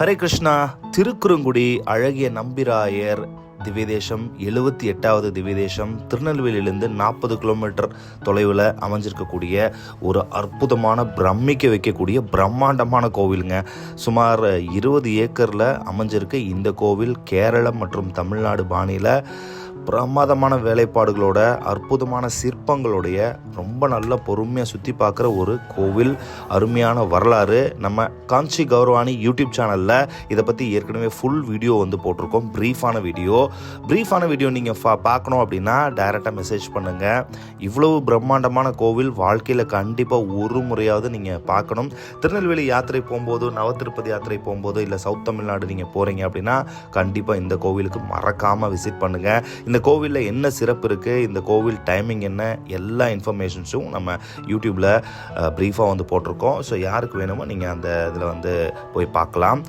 ஹரே கிருஷ்ணா திருக்குறுங்குடி அழகிய நம்பிராயர். திவ்யதேசம் எழுபத்தி எட்டாவது திவ்யதேசம் திருநெல்வேலியிலேருந்து நாற்பது கிலோமீட்டர் தொலைவில் அமைஞ்சிருக்கக்கூடிய ஒரு அற்புதமான பிரமிக்க வைக்கக்கூடிய பிரம்மாண்டமான கோவிலுங்க. சுமார் இருபது ஏக்கரில் அமைஞ்சிருக்க இந்த கோவில். கேரளம் மற்றும் தமிழ்நாடு பாணியில் பிரமாதமான வேலைப்பாடுகளோட அற்புதமான சிற்பங்களுடைய ரொம்ப நல்ல பொறுமையாக சுற்றி பார்க்குற ஒரு கோவில். அருமையான வரலாறு. நம்ம காஞ்சி கௌரவாணி யூடியூப் சேனலில் இதை பற்றி ஏற்கனவே ஃபுல் வீடியோ வந்து போட்டிருக்கோம். ப்ரீஃபான வீடியோ ப்ரீஃபான வீடியோ நீங்கள் ஃபா பார்க்கணும் அப்படின்னா டைரெக்டாக மெசேஜ் பண்ணுங்கள் இவ்வளவு பிரம்மாண்டமான கோவில் வாழ்க்கையில் கண்டிப்பாக ஒரு முறையாவது நீங்கள் பார்க்கணும். திருநெல்வேலி யாத்திரை போகும்போது நவத்திருப்பதி யாத்திரை போகும்போது இல்லை சவுத் தமிழ்நாடு நீங்கள் போகிறீங்க அப்படின்னா கண்டிப்பாக இந்த கோவிலுக்கு மறக்காமல் விசிட் பண்ணுங்கள் இந்த கோவிலில் என்ன சிறப்பு இருக்குது இந்த கோவில் டைமிங் என்ன? எல்லா இன்ஃபர்மேஷன்ஸும் நம்ம யூடியூப்பில் ப்ரீஃபாக வந்து போட்டிருக்கோம். ஸோ யாருக்கு வேணுமோ நீங்கள் அந்த இதில் வந்து போய் பார்க்கலாம்.